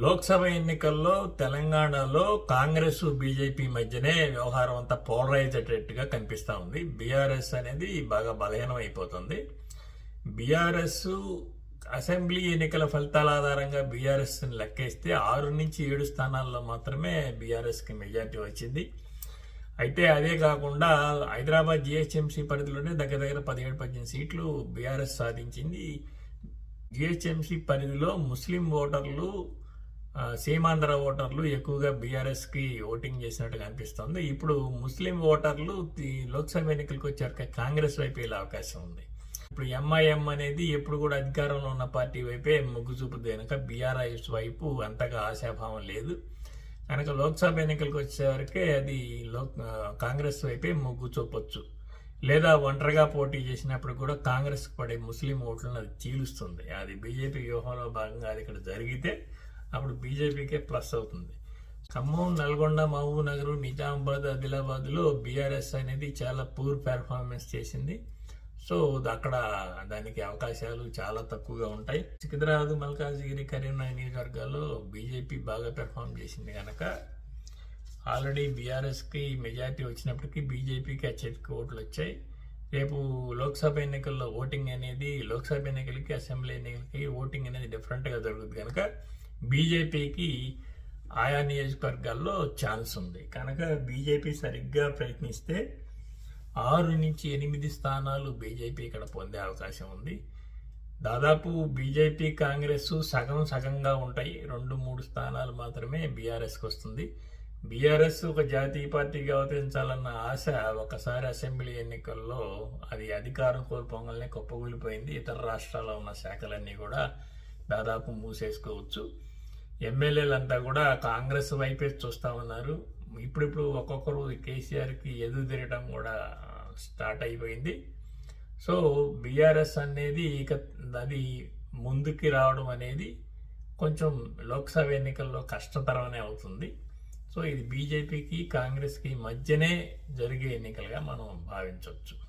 లోక్సభ ఎన్నికల్లో తెలంగాణలో కాంగ్రెస్ బీజేపీ మధ్యనే వ్యవహారం అంతా పోలరైజ్ అయ్యేట్టుగా కనిపిస్తూ ఉంది. బీఆర్ఎస్ అనేది బాగా బలహీనం అయిపోతుంది బీఆర్ఎస్ అసెంబ్లీ ఎన్నికల ఫలితాల ఆధారంగా బీఆర్ఎస్ని లెక్కేస్తే ఆరు నుంచి ఏడు స్థానాల్లో మాత్రమే బీఆర్ఎస్కి మెజార్టీ వచ్చింది. అయితే అదే కాకుండా హైదరాబాద్ జిహెచ్ఎంసీ పరిధిలోనే దగ్గర దగ్గర పదిహేడు పద్దెనిమిది సీట్లు బీఆర్ఎస్ సాధించింది. జిహెచ్ఎంసీ పరిధిలో ముస్లిం ఓటర్లు సీమాంధ్ర ఓటర్లు ఎక్కువగా బీఆర్ఎస్కి ఓటింగ్ చేసినట్టుగా అనిపిస్తుంది ఇప్పుడు ముస్లిం ఓటర్లు లోక్సభ ఎన్నికలకు వచ్చాక కాంగ్రెస్ వైపు వెళ్ళే అవకాశం ఉంది. ఇప్పుడు ఎంఐఎం అనేది ఎప్పుడు కూడా అధికారంలో ఉన్న పార్టీ వైపే మొగ్గు చూపుద్ది కనుక బీఆర్ఎస్ వైపు అంతగా ఆశాభావం లేదు. కనుక లోక్సభ ఎన్నికలకు వచ్చేవరకే అది లో కాంగ్రెస్ వైపే మొగ్గు చూపొచ్చు. లేదా ఒంటరిగా పోటీ చేసినప్పుడు కూడా కాంగ్రెస్ పడే ముస్లిం ఓట్లను అది చీలుస్తుంది. అది బీజేపీ వ్యూహంలో భాగంగా అది ఇక్కడ జరిగితే అప్పుడు బీజేపీకే ప్లస్ అవుతుంది. ఖమ్మం నల్గొండ మహబూబ్నగర్ నిజామాబాద్ ఆదిలాబాద్లో బీఆర్ఎస్ అనేది చాలా పూర్ పెర్ఫార్మెన్స్ చేసింది. సో అక్కడ దానికి అవకాశాలు చాలా తక్కువగా ఉంటాయి. సికింద్రాబాద్ మల్కాజ్గిరి కరీంనగర్ నియోజకవర్గాల్లో బీజేపీ బాగా పెర్ఫామ్ చేసింది కనుక ఆల్రెడీ బీఆర్ఎస్కి మెజారిటీ వచ్చినప్పటికీ బీజేపీకి అత్యధిక ఓట్లు వచ్చాయి. రేపు లోక్సభ ఎన్నికల్లో ఓటింగ్ అనేది లోక్సభ ఎన్నికలకి అసెంబ్లీ ఎన్నికలకి ఓటింగ్ అనేది డిఫరెంట్గా జరుగుతుంది కనుక బీజేపీకి ఆయా నియోజకవర్గాల్లో ఛాన్స్ ఉంది. కనుక బీజేపీ సరిగ్గా ప్రయత్నిస్తే ఆరు నుంచి ఎనిమిది స్థానాలు బీజేపీ ఇక్కడ పొందే అవకాశం ఉంది. దాదాపు బీజేపీ కాంగ్రెస్ సగం సగంగా ఉంటాయి. రెండు మూడు స్థానాలు మాత్రమే బీఆర్ఎస్కి వస్తుంది. బీఆర్ఎస్ ఒక జాతీయ పార్టీగా అవతరించాలన్న ఆశ ఒకసారి అసెంబ్లీ ఎన్నికల్లో అది అధికారం కోల్పోగానే కుప్పగూలిపోయింది ఇతర రాష్ట్రాల్లో ఉన్న శాఖలన్నీ కూడా దాదాపు మూసేసుకోవచ్చు. ఎమ్మెల్యేలంతా కూడా కాంగ్రెస్ వైపే చూస్తా ఉన్నారు. ఇప్పుడిప్పుడు ఒక్కొక్కరు కేసీఆర్కి ఎదురు తిరగడం కూడా స్టార్ట్ అయిపోయింది. సో బీఆర్ఎస్ అనేది ఇక అది ముందుకి రావడం అనేది కొంచెం లోక్సభ ఎన్నికల్లో కష్టతరమనే అవుతుంది. సో ఇది బీజేపీకి కాంగ్రెస్కి మధ్యనే జరిగే ఎన్నికలుగా మనం భావించవచ్చు.